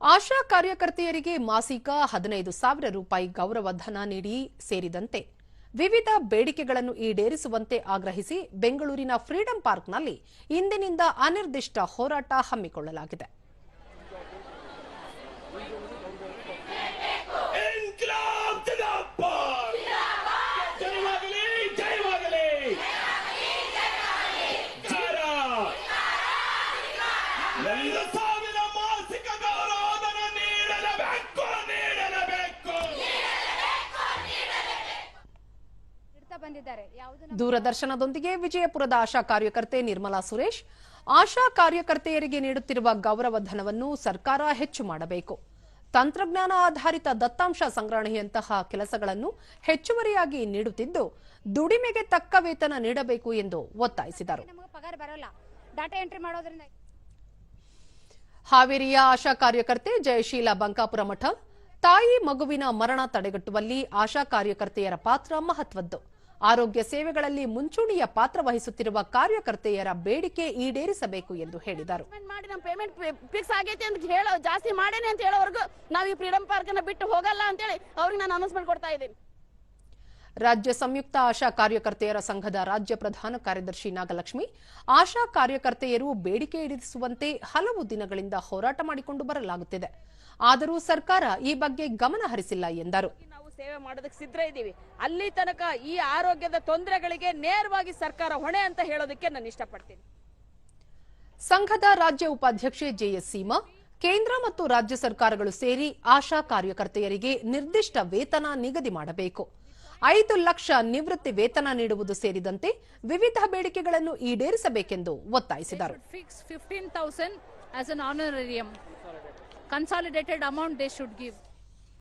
ಆಶಾ ಕಾರ್ಯಕರ್ತೆಯರಿಗೆ ಮಾಸಿಕ ಹದಿನೈದು ಸಾವಿರ ರೂಪಾಯಿ ಗೌರವಧನ ನೀಡಿ ಸೇರಿದಂತೆ ವಿವಿಧ ಬೇಡಿಕೆಗಳನ್ನು ಈಡೇರಿಸುವಂತೆ ಆಗ್ರಹಿಸಿ ಬೆಂಗಳೂರಿನ ಫ್ರೀಡಂ ಪಾರ್ಕ್ನಲ್ಲಿ ಇಂದಿನಿಂದ ಅನಿರ್ದಿಷ್ಟ ಹೋರಾಟ ಹಮ್ಮಿಕೊಳ್ಳಲಾಗಿದೆ. ಬಂದಿದ್ದಾರೆ. ದೂರದರ್ಶನದೊಂದಿಗೆ ವಿಜಯಪುರದ ಆಶಾ ಕಾರ್ಯಕರ್ತೆ ನಿರ್ಮಲಾ ಸುರೇಶ್ ಆಶಾ ಕಾರ್ಯಕರ್ತೆಯರಿಗೆ ನೀಡುತ್ತಿರುವ ಗೌರವಧನವನ್ನು ಸರ್ಕಾರ ಹೆಚ್ಚು ಮಾಡಬೇಕು. ತಂತ್ರಜ್ಞಾನ ಆಧಾರಿತ ದತ್ತಾಂಶ ಸಂಗ್ರಹಣೆಯಂತಹ ಕೆಲಸಗಳನ್ನು ಹೆಚ್ಚುವರಿಯಾಗಿ ನೀಡುತ್ತಿದ್ದು ದುಡಿಮೆಗೆ ತಕ್ಕ ವೇತನ ನೀಡಬೇಕು ಎಂದು ಒತ್ತಾಯಿಸಿದರು. ಹಾವೇರಿಯ ಆಶಾ ಕಾರ್ಯಕರ್ತೆ ಜಯಶೀಲ ಬಂಕಾಪುರ ಮಠ ತಾಯಿ ಮಗುವಿನ ಮರಣ ತಡೆಗಟ್ಟುವಲ್ಲಿ ಆಶಾ ಕಾರ್ಯಕರ್ತೆಯರ ಪಾತ್ರ ಮಹತ್ವದ್ದು. ಆರೋಗ್ಯ ಸೇವೆಗಳಲ್ಲಿ ಮುಂಚೂಣಿಯ ಪಾತ್ರ ವಹಿಸುತ್ತಿರುವ ಕಾರ್ಯಕರ್ತೆಯರ ಬೇಡಿಕೆ ಈಡೇರಿಸಬೇಕು ಎಂದು ಹೇಳಿದರು. ಮಾಡಿ ನಮ್ಮ ಪೇಮೆಂಟ್ ಫಿಕ್ಸ್ ಆಗೈತೆ ಅಂತ ಹೇಳೋ ಜಾಸ್ತಿ ಮಾಡೇನೆ ಅಂತ ಹೇಳೋವರೆಗೂ ನಾವು ಈ ಫ್ರೀಡಮ್ ಪಾರ್ಕ್ ಅನ್ನ ಬಿಟ್ಟು ಹೋಗಲ್ಲ ಅಂತೇಳಿ ಅವ್ರಿಗೆ ನಾನು ಅನೌನ್ಸ್ಮೆಂಟ್ ಕೊಡ್ತಾ ಇದ್ದೀನಿ. ರಾಜ್ಯ ಸಂಯುಕ್ತ ಆಶಾ ಕಾರ್ಯಕರ್ತೆಯರ ಸಂಘದ ರಾಜ್ಯ ಪ್ರಧಾನ ಕಾರ್ಯದರ್ಶಿ ನಾಗಲಕ್ಷ್ಮಿ ಆಶಾ ಕಾರ್ಯಕರ್ತೆಯರು ಬೇಡಿಕೆ ಈಡೇರಿಸುವಂತೆ ಹಲವು ದಿನಗಳಿಂದ ಹೋರಾಟ ಮಾಡಿಕೊಂಡು ಬರಲಾಗುತ್ತಿದೆ. ಆದರೂ ಸರ್ಕಾರ ಈ ಬಗ್ಗೆ ಗಮನ ಹರಿಸಿಲ್ಲ ಎಂದರು. ಸೇವೆ ಮಾಡೋದಕ್ಕೆ ಸಿದ್ಧ ಇದ್ದೀವಿ ಅಲ್ಲಿ ತನಕ ಈ ಆರೋಗ್ಯದ ತೊಂದರೆಗಳಿಗೆ ನೇರವಾಗಿ ಸರ್ಕಾರ ಹೊಣೆ ಅಂತ ಹೇಳೋದಕ್ಕೆ ನಾನು ಇಷ್ಟಪಡ್ತೀನಿ ಸಂಘದ ರಾಜ್ಯ ಉಪಾಧ್ಯಕ್ಷೆ ಜೆಎಸ್ ಸೀಮಾ ಕೇಂದ್ರ ಮತ್ತು ರಾಜ್ಯ ಸರ್ಕಾರಗಳು ಸೇರಿ ಆಶಾ ಕಾರ್ಯಕರ್ತೆಯರಿಗೆ ನಿರ್ದಿಷ್ಟ ವೇತನ ನಿಗದಿ ಮಾಡಬೇಕು ಐದು ಲಕ್ಷ ನಿವೃತ್ತಿ ವೇತನ ನೀಡುವುದು ಸೇರಿದಂತೆ ವಿವಿಧ ಬೇಡಿಕೆಗಳನ್ನು ಈಡೇರಿಸಬೇಕೆಂದು ಒತ್ತಾಯಿಸಿದರು fix 15,000 as an honorarium. Consolidated amount they should give.